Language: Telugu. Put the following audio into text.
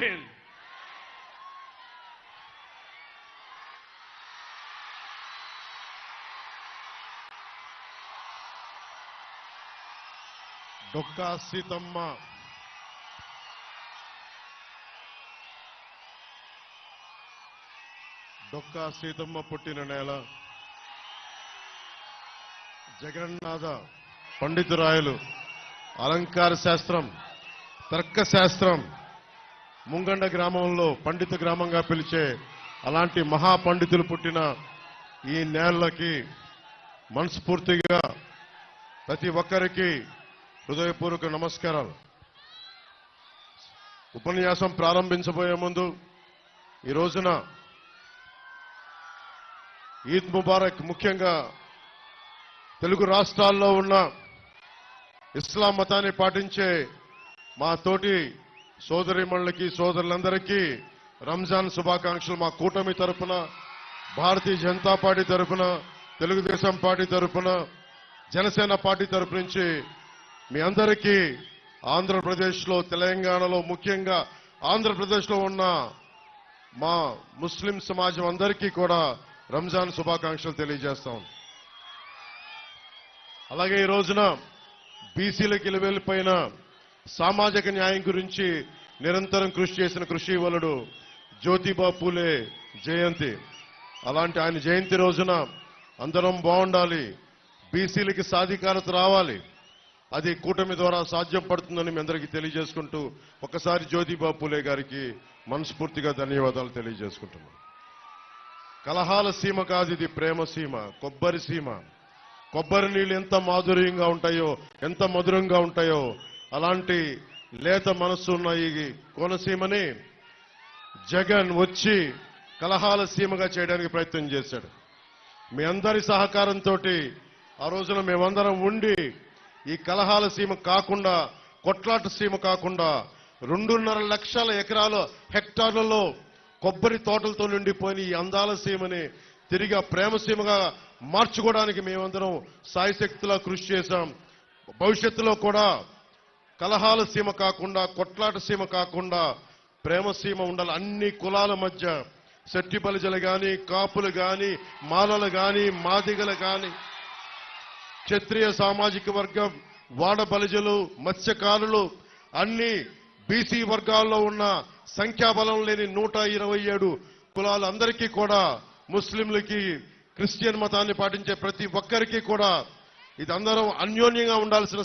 హింద్ డొక్కా సీతమ్మ డొక్కా సీతమ్మ పుట్టిన నేల జగన్నాథ పండితురాయలు అలంకార శాస్త్రం తర్క శాస్త్రం ముంగండ గ్రామంలో పండిత గ్రామంగా పిలిచే అలాంటి మహాపండితులు పుట్టిన ఈ నేలకి మనస్ఫూర్తిగా ప్రతి ఒక్కరికి హృదయపూర్వక నమస్కారాలు. ఉపన్యాసం ప్రారంభించబోయే ముందు ఈ రోజున ఈద్ ముబారక్ ముఖ్యంగా తెలుగు రాష్ట్రాల్లో ఉన్న ఇస్లాం మతాన్ని పాటించే మా తోటి సోదరిమణులకి సోదరులందరికీ రంజాన్ శుభాకాంక్షలు మా కూటమి తరపున భారతీయ జనతా పార్టీ తరపున తెలుగుదేశం పార్టీ తరఫున జనసేన పార్టీ తరపు నుంచి మీ అందరికీ ఆంధ్రప్రదేశ్లో తెలంగాణలో ముఖ్యంగా ఆంధ్రప్రదేశ్లో ఉన్న మా ముస్లిం సమాజం అందరికీ కూడా రంజాన్ శుభాకాంక్షలు తెలియజేస్తాం అలాగే ఈ రోజున బీసీలకు వెళ్ళిపోయిన సామాజిక న్యాయం గురించి నిరంతరం కృషి చేసిన కృషి వలుడు జ్యోతిబా పూలే జయంతి. అలాంటి ఆయన జయంతి రోజున అందరం బాగుండాలి. బీసీలకి సాధికారత రావాలి. అది కూటమి ద్వారా సాధ్యం పడుతుందని మీ అందరికీ తెలియజేసుకుంటూ ఒకసారి జ్యోతిబా పూలే గారికి మనస్ఫూర్తిగా ధన్యవాదాలు తెలియజేసుకుంటున్నాను కలహాల సీమ కాదు ఇది ప్రేమ సీమ కొబ్బరి సీమ. కొబ్బరి నీళ్ళు ఎంత మాధుర్యంగా ఉంటాయో ఎంత మధురంగా ఉంటాయో అలాంటి లేత మనస్సు ఉన్న ఈ కోనసీమని జగన్ వచ్చి కలహాల సీమగా చేయడానికి ప్రయత్నం చేశాడు. మీ అందరి సహకారంతో ఆ రోజున మేమందరం ఉండి ఈ కలహాల సీమ కాకుండా కొట్లాట సీమ కాకుండా రెండున్నర లక్షల ఎకరాల హెక్టార్లలో కొబ్బరి తోటలతో నిండిపోయిన ఈ అందాల సీమని తిరిగి ఆ ప్రేమ సీమగా మార్చుకోవడానికి మేమందరం సాయశక్తిలా కృషి చేశాం. భవిష్యత్తులో కూడా కలహాల సీమ కాకుండా కొట్లాట సీమ కాకుండా ప్రేమ సీమ ఉండాలి. అన్ని కులాల మధ్య శెట్టి బలిజలు కానీ కాపులు కానీ మాలలు కానీ మాదిగలు కానీ క్షత్రియ సామాజిక వర్గం వాడ బలిజలు మత్స్యకారులు అన్ని బీసీ వర్గాల్లో ఉన్న సంఖ్యాబలం లేని నూట ఇరవై ఏడు కులాలందరికీ కూడా ముస్లింలకి క్రిస్టియన్ మతాన్ని పాటించే ప్రతి ఒక్కరికి కూడా ఇది అందరం అన్యోన్యంగా ఉండాల్సిన